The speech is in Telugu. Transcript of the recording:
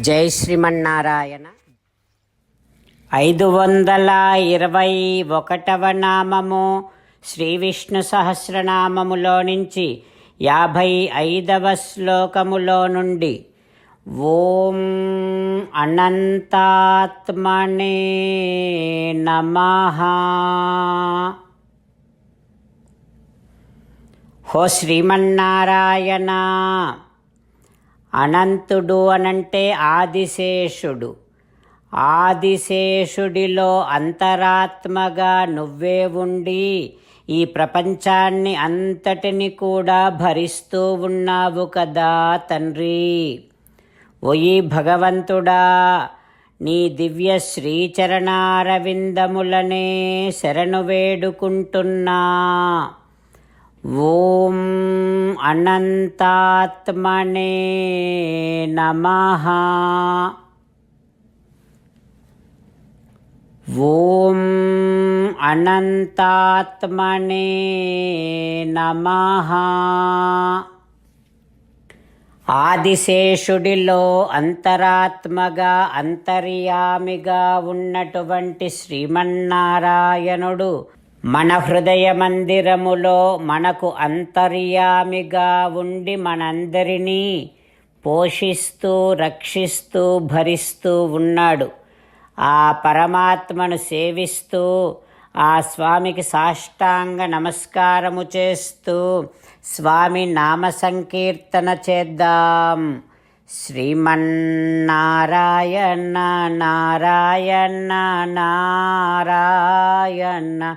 జై శ్రీమన్నారాయణ. ఐదు వందల ఇరవై ఒకటవ నామము శ్రీ విష్ణు సహస్రనామములో నుంచి యాభై ఐదవ శ్లోకములో నుండి ఓం అనంతాత్మనే నమ. హో శ్రీమన్నారాయణ. అనంతుడు అనంటే ఆదిశేషుడు. ఆదిశేషుడిలో అంతరాత్మగా నువ్వే ఉండి ఈ ప్రపంచాన్ని అంతటిని కూడా భరిస్తూ ఉన్నావు కదా తండ్రి. ఒయి భగవంతుడా నీ దివ్య శ్రీచరణారవిందములనే శరణు వేడుకుంటున్నా. ఓం అనంతాత్మనే నమః. ఓం అనంతాత్మనే నమః. ఆదిశేషుడిలో అంతరాత్మగా అంతర్యామిగా ఉన్నటువంటి శ్రీమన్నారాయణుడు మన హృదయ మందిరములో మనకు అంతర్యామిగా ఉండి మనందరినీ పోషిస్తూ రక్షిస్తూ భరిస్తూ ఉన్నాడు. ఆ పరమాత్మను సేవిస్తూ ఆ స్వామికి సాష్టాంగ నమస్కారము చేస్తూ స్వామి నామ సంకీర్తన చేద్దాం. శ్రీమన్నారాయణ నారాయణ నారాయణ.